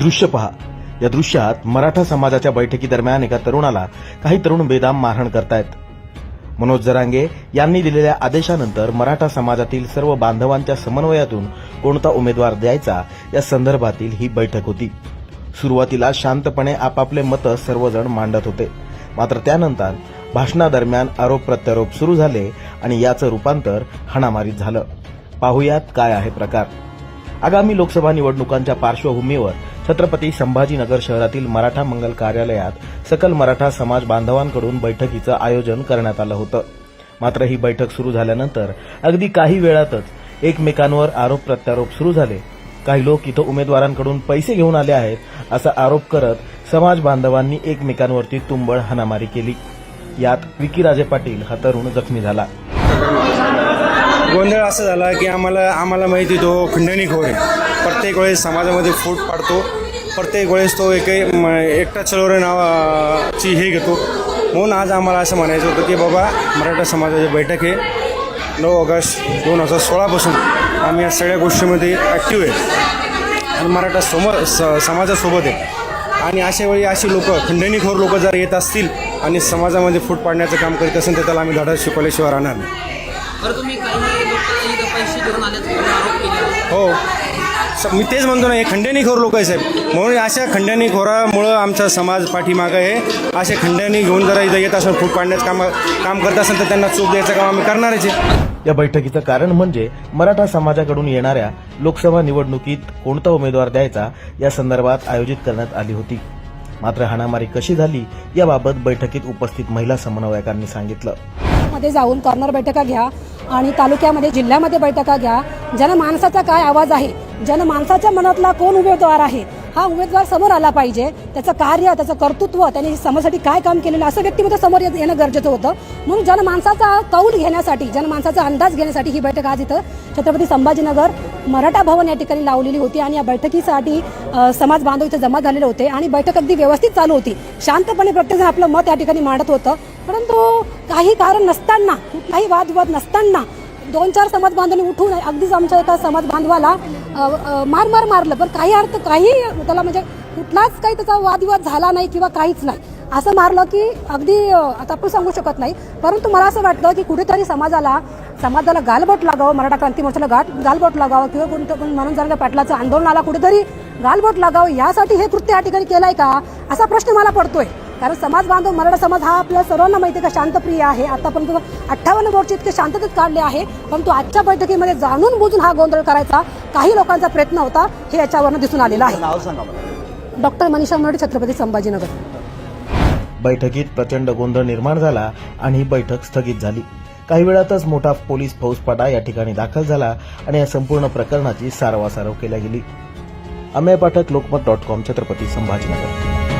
दृश्य पहा. या दृश्यात मराठा समाजाच्या बैठकीदरम्यान एका तरुणाला काही तरुण बेदाम मारहाण करतायत. मनोज जरांगे यांनी दिलेल्या आदेशानंतर मराठा समाजातील सर्व बांधवांच्या समन्वयातून कोणता उमेदवार द्यायचा या संदर्भातील ही बैठक होती. सुरुवातीला शांतपणे आपापले मतं सर्वजण मांडत होते. मात्र त्यानंतर भाषणादरम्यान आरोप प्रत्यारोप सुरू झाले आणि याचं रूपांतर हाणामारीत झालं. पाहुयात काय आहे प्रकार. आगामी लोकसभा निवडणुकांच्या पार्श्वभूमीवर छत्रपती संभाजीनगर शहरातील मराठा मंगल कार्यालयात सकल मराठा समाज बांधवांकडून बैठकीचं आयोजन करण्यात आलं होतं. मात्र ही बैठक सुरू झाल्यानंतर अगदी काही वेळातच एकमेकांवर आरोप प्रत्यारोप सुरू झाले. काही लोक इथं उमेदवारांकडून पैसे घेऊन आले आहेत असा आरोप करत समाज बांधवांनी एकमेकांवरती तुंबळ हाणामारी केली. यात विकीराजे पाटील हा तरुण जखमी झाला. गोंधळ असा झाला की आम्हाला आम्हाला माहिती तो खंडणीखोर आहे. प्रत्येक वेळेस समाजामध्ये फूट पाडतो. प्रत्येक वेळेस तो एक एकटा चळवरे नावाची हे घेतो. म्हणून आज आम्हाला असं म्हणायचं होतं की बाबा मराठा समाजाची बैठक आहे. नऊ ऑगस्ट दोन हजार सोळापासून आम्ही या सगळ्या गोष्टीमध्ये ॲक्टिव्ह आहे. आणि मराठा समोर स समाजासोबत आहे. आणि अशा वेळी अशी लोक खंडणीखोर लोक जर येत असतील आणि समाजामध्ये फूट पाडण्याचं काम करीत असेल तर त्याला आम्ही धडा शिकवल्याशिवाय राहणार नाही. हो. मी तेच म्हणतो ना हे खंडणीखोर लोक आहे साहेब. म्हणून अशा खंडणीखोरामुळं आमचा समाज पाठीमागं आहे. असे खंडणी घेऊन जरा इथं येत असेल फूट पाडण्याचं काम काम करत असेल तर त्यांना चूक द्यायचं काम आम्ही करणारच आहे. या बैठकीचं कारण म्हणजे मराठा समाजाकडून येणाऱ्या लोकसभा निवडणुकीत कोणता उमेदवार द्यायचा या संदर्भात आयोजित करण्यात आली होती. मात्र हाणामारी कशी झाली याबाबत बैठकीत उपस्थित महिला समन्वयकांनी सांगितलं. मध्ये जाऊन कॉर्नर बैठका घ्या आणि तालुक्यामध्ये जिल्ह्यामध्ये बैठका घ्या. जनमानसाचा काय आवाज आहे जनमानसाच्या मनातला कोण उमेदवार आहे हा उमेदवार समोर आला पाहिजे. त्याचं कार्य त्याचं कर्तृत्व त्याने समाजासाठी काय काम केलेलं असं व्यक्तिमत्व समोर येत- येणं गरजेचं होतं. म्हणून जनमानसाचा कौल घेण्यासाठी जनमानसाचा अंदाज घेण्यासाठी ही बैठक आज इथं छत्रपती संभाजीनगर मराठा भवन या ठिकाणी लावलेली होती आणि या बैठकीसाठी समाज बांधव इथं जमा झालेले होते आणि बैठक अगदी व्यवस्थित चालू होती. शांतपणे प्रत्येकजण आपलं मत या ठिकाणी मांडत होतं. परंतु काही कारण नसताना कुठलाही वादविवाद नसताना दोन चार समाज बांधवांनी उठून अगदीच आमच्या एका समाज बांधवाला मार मार मारलं. पण काही अर्थ काही त्याला म्हणजे कुठलाच काही त्याचा वादविवाद झाला नाही किंवा काहीच नाही. असं मारलं की अगदी आता आपण सांगू शकत नाही. परंतु मला असं वाटतं की कुठेतरी समाजाला समाजाला गालबोट लागावं मराठा क्रांती मोर्चाला गाठ गालबोट लागावं किंवा कोणतं म्हणून जर पाटलाचं आंदोलनाला कुठेतरी गालबोट लागावं यासाठी हे कृत्य या ठिकाणी केलंय का? असा प्रश्न मला पडतोय. कारण समाज बांधव मराठा समाज हा आपल्या सर्वांना माहिती आहे का शांतप्रिय आहे. आतापर्यंत अठ्ठावन्न मोर्चे इतके शांततेत काढले आहे परंतु आजच्या बैठकीमध्ये जाणून बुजून हा गोंधळ करायचा काही लोकांचा प्रयत्न होता हे याच्यावरनं दिसून आलेलं आहे. डॉक्टर मनीषा मोरे छत्रपती संभाजीनगर. बैठकीत प्रचंड गोंधळ निर्माण झाला आणि ही बैठक स्थगित झाली. काही वेळातच मोठा पोलीस फौजपाटा या ठिकाणी दाखल झाला आणि या संपूर्ण प्रकरणाची सारवासारव केल्या गेली. Ameya Pathak Lokmat dot com Chhatrapati Sambhajinagar.